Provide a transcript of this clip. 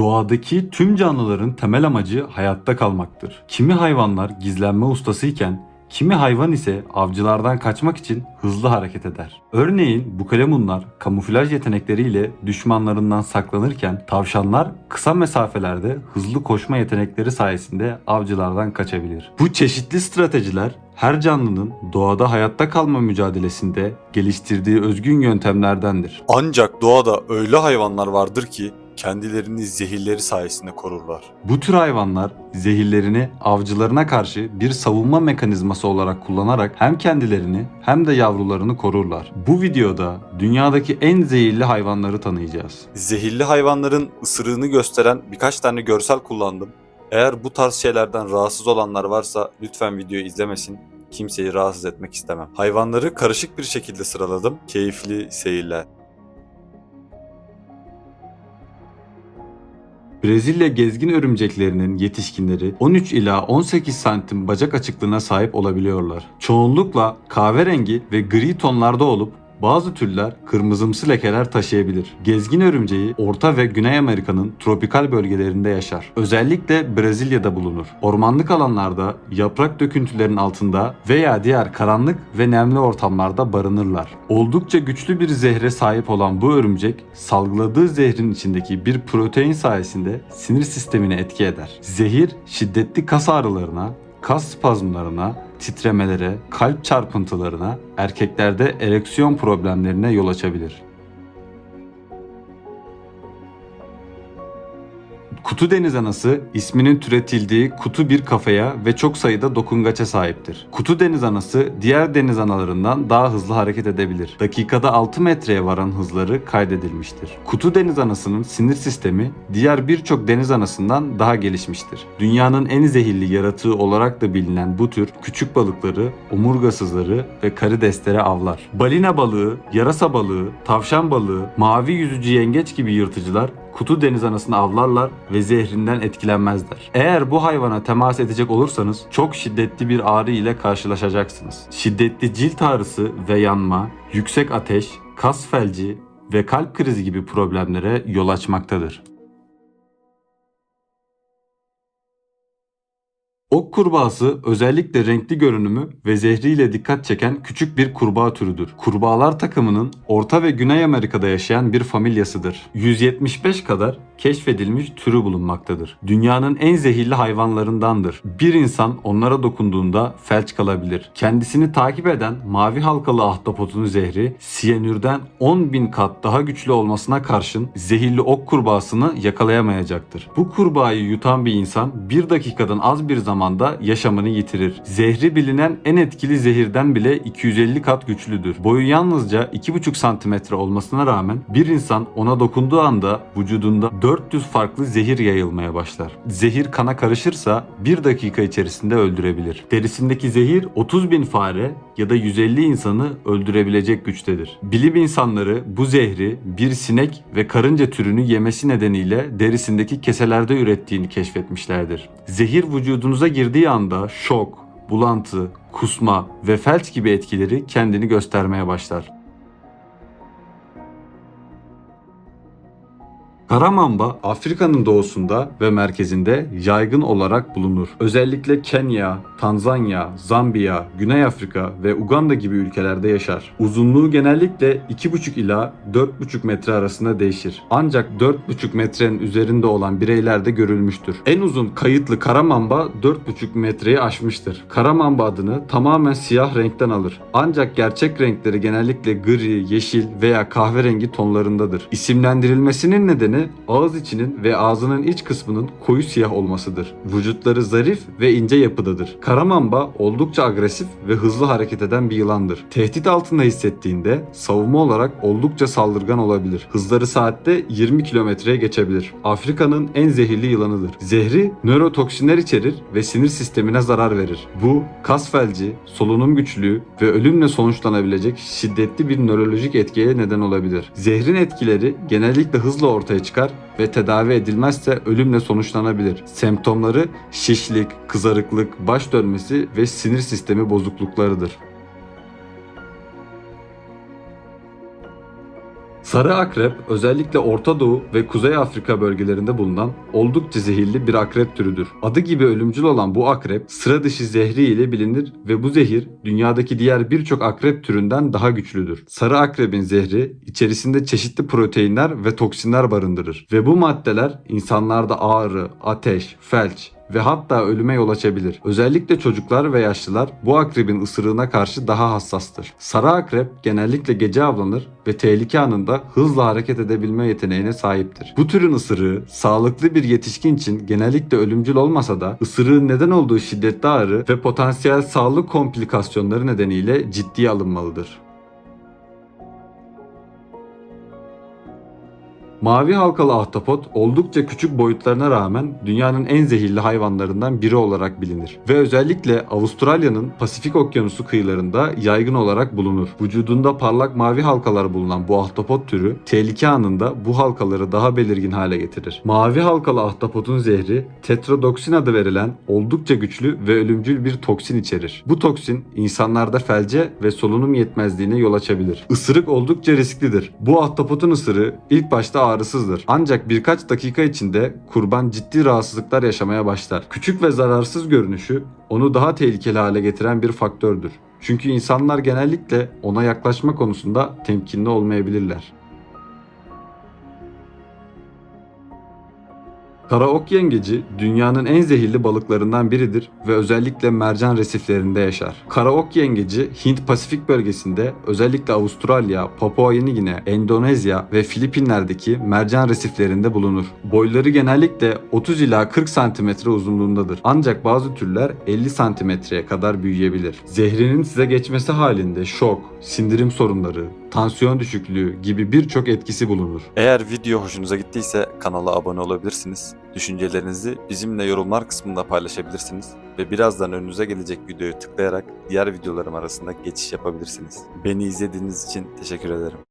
Doğadaki tüm canlıların temel amacı hayatta kalmaktır. Kimi hayvanlar gizlenme ustasıyken kimi hayvan ise avcılardan kaçmak için hızlı hareket eder. Örneğin bu kalemunlar kamuflaj yetenekleriyle düşmanlarından saklanırken tavşanlar kısa mesafelerde hızlı koşma yetenekleri sayesinde avcılardan kaçabilir. Bu çeşitli stratejiler her canlının doğada hayatta kalma mücadelesinde geliştirdiği özgün yöntemlerdendir. Ancak doğada öyle hayvanlar vardır ki kendilerini zehirleri sayesinde korurlar. Bu tür hayvanlar zehirlerini avcılarına karşı bir savunma mekanizması olarak kullanarak hem kendilerini hem de yavrularını korurlar. Bu videoda dünyadaki en zehirli hayvanları tanıyacağız. Zehirli hayvanların ısırığını gösteren birkaç tane görsel kullandım. Eğer bu tarz şeylerden rahatsız olanlar varsa lütfen videoyu izlemesin. Kimseyi rahatsız etmek istemem. Hayvanları karışık bir şekilde sıraladım. Keyifli seyirler. Brezilya gezgin örümceklerinin yetişkinleri 13 ila 18 santim bacak açıklığına sahip olabiliyorlar. Çoğunlukla kahverengi ve gri tonlarda olup bazı türler kırmızımsı lekeler taşıyabilir. Gezgin örümceği Orta ve Güney Amerika'nın tropikal bölgelerinde yaşar. Özellikle Brezilya'da bulunur. Ormanlık alanlarda, yaprak döküntülerin altında veya diğer karanlık ve nemli ortamlarda barınırlar. Oldukça güçlü bir zehre sahip olan bu örümcek, salgıladığı zehrin içindeki bir protein sayesinde sinir sistemini etki eder. Zehir, şiddetli kas ağrılarına, kas spazmlarına, titremelere, kalp çarpıntılarına, erkeklerde ereksiyon problemlerine yol açabilir. Kutu deniz anası isminin türetildiği kutu bir kafaya ve çok sayıda dokungaça sahiptir. Kutu deniz anası diğer deniz analarından daha hızlı hareket edebilir. Dakikada 6 metreye varan hızları kaydedilmiştir. Kutu deniz anasının sinir sistemi diğer birçok deniz anasından daha gelişmiştir. Dünyanın en zehirli yaratığı olarak da bilinen bu tür küçük balıkları, omurgasızları ve karidesleri avlar. Balina balığı, yarasa balığı, tavşan balığı, mavi yüzücü yengeç gibi yırtıcılar kutu deniz anasını avlarlar ve zehrinden etkilenmezler. Eğer bu hayvana temas edecek olursanız çok şiddetli bir ağrı ile karşılaşacaksınız. Şiddetli cilt ağrısı ve yanma, yüksek ateş, kas felci ve kalp krizi gibi problemlere yol açmaktadır. Ok kurbağası özellikle renkli görünümü ve zehriyle dikkat çeken küçük bir kurbağa türüdür. Kurbağalar takımının Orta ve Güney Amerika'da yaşayan bir familyasıdır. 175 kadar keşfedilmiş türü bulunmaktadır. Dünyanın en zehirli hayvanlarındandır. Bir insan onlara dokunduğunda felç kalabilir. Kendisini takip eden mavi halkalı ahtapotun zehri siyanürden 10 bin kat daha güçlü olmasına karşın zehirli ok kurbağasını yakalayamayacaktır. Bu kurbağayı yutan bir insan bir dakikadan az bir zamanda yaşamını yitirir. Zehri bilinen en etkili zehirden bile 250 kat güçlüdür. Boyu yalnızca 2,5 santimetre olmasına rağmen bir insan ona dokunduğu anda vücudunda 400 farklı zehir yayılmaya başlar. Zehir kana karışırsa bir dakika içerisinde öldürebilir. Derisindeki zehir 30 bin fare ya da 150 insanı öldürebilecek güçtedir. Bilim insanları bu zehri bir sinek ve karınca türünü yemesi nedeniyle derisindeki keselerde ürettiğini keşfetmişlerdir. Zehir vücudunuza girdiği anda şok, bulantı, kusma ve felç gibi etkileri kendini göstermeye başlar. Karamamba Afrika'nın doğusunda ve merkezinde yaygın olarak bulunur. Özellikle Kenya, Tanzanya, Zambiya, Güney Afrika ve Uganda gibi ülkelerde yaşar. Uzunluğu genellikle 2,5 ila 4,5 metre arasında değişir. Ancak 4,5 metrenin üzerinde olan bireyler de görülmüştür. En uzun kayıtlı karamamba 4,5 metreyi aşmıştır. Karamamba adını tamamen siyah renkten alır. Ancak gerçek renkleri genellikle gri, yeşil veya kahverengi tonlarındadır. İsimlendirilmesinin nedeni ağız içinin ve ağzının iç kısmının koyu siyah olmasıdır. Vücutları zarif ve ince yapıdadır. Karamamba oldukça agresif ve hızlı hareket eden bir yılandır. Tehdit altında hissettiğinde savunma olarak oldukça saldırgan olabilir. Hızları saatte 20 kilometreye geçebilir. Afrika'nın en zehirli yılanıdır. Zehri nörotoksinler içerir ve sinir sistemine zarar verir. Bu kas felci, solunum güçlüğü ve ölümle sonuçlanabilecek şiddetli bir nörolojik etkiye neden olabilir. Zehrin etkileri genellikle hızla ortaya çıkar ve tedavi edilmezse ölümle sonuçlanabilir. Semptomları şişlik, kızarıklık, baş dönmesi ve sinir sistemi bozukluklarıdır. Sarı akrep özellikle Orta Doğu ve Kuzey Afrika bölgelerinde bulunan oldukça zehirli bir akrep türüdür. Adı gibi ölümcül olan bu akrep sıra dışı zehri ile bilinir ve bu zehir dünyadaki diğer birçok akrep türünden daha güçlüdür. Sarı akrebin zehri içerisinde çeşitli proteinler ve toksinler barındırır ve bu maddeler insanlarda ağrı, ateş, felç, ve hatta ölüme yol açabilir. Özellikle çocuklar ve yaşlılar bu akrebin ısırığına karşı daha hassastır. Sarı akrep genellikle gece avlanır ve tehlike anında hızla hareket edebilme yeteneğine sahiptir. Bu türün ısırığı sağlıklı bir yetişkin için genellikle ölümcül olmasa da ısırığın neden olduğu şiddetli ağrı ve potansiyel sağlık komplikasyonları nedeniyle ciddiye alınmalıdır. Mavi halkalı ahtapot oldukça küçük boyutlarına rağmen dünyanın en zehirli hayvanlarından biri olarak bilinir. Ve özellikle Avustralya'nın Pasifik Okyanusu kıyılarında yaygın olarak bulunur. Vücudunda parlak mavi halkalar bulunan bu ahtapot türü tehlike anında bu halkaları daha belirgin hale getirir. Mavi halkalı ahtapotun zehri tetrodoksin adı verilen oldukça güçlü ve ölümcül bir toksin içerir. Bu toksin insanlarda felce ve solunum yetmezliğine yol açabilir. Isırık oldukça risklidir. Bu ahtapotun ısırığı ilk başta ağrısızdır. Ancak birkaç dakika içinde kurban ciddi rahatsızlıklar yaşamaya başlar. Küçük ve zararsız görünüşü onu daha tehlikeli hale getiren bir faktördür. Çünkü insanlar genellikle ona yaklaşma konusunda temkinli olmayabilirler. Karaok yengeci dünyanın en zehirli balıklarından biridir ve özellikle mercan resiflerinde yaşar. Karaok yengeci Hint Pasifik bölgesinde özellikle Avustralya, Papua Yeni Gine, Endonezya ve Filipinler'deki mercan resiflerinde bulunur. Boyları genellikle 30 ila 40 santimetre uzunluğundadır. Ancak bazı türler 50 santimetreye kadar büyüyebilir. Zehrinin size geçmesi halinde şok, sindirim sorunları, tansiyon düşüklüğü gibi birçok etkisi bulunur. Eğer video hoşunuza gittiyse kanala abone olabilirsiniz. Düşüncelerinizi bizimle yorumlar kısmında paylaşabilirsiniz ve birazdan önünüze gelecek videoyu tıklayarak diğer videolarım arasında geçiş yapabilirsiniz. Beni izlediğiniz için teşekkür ederim.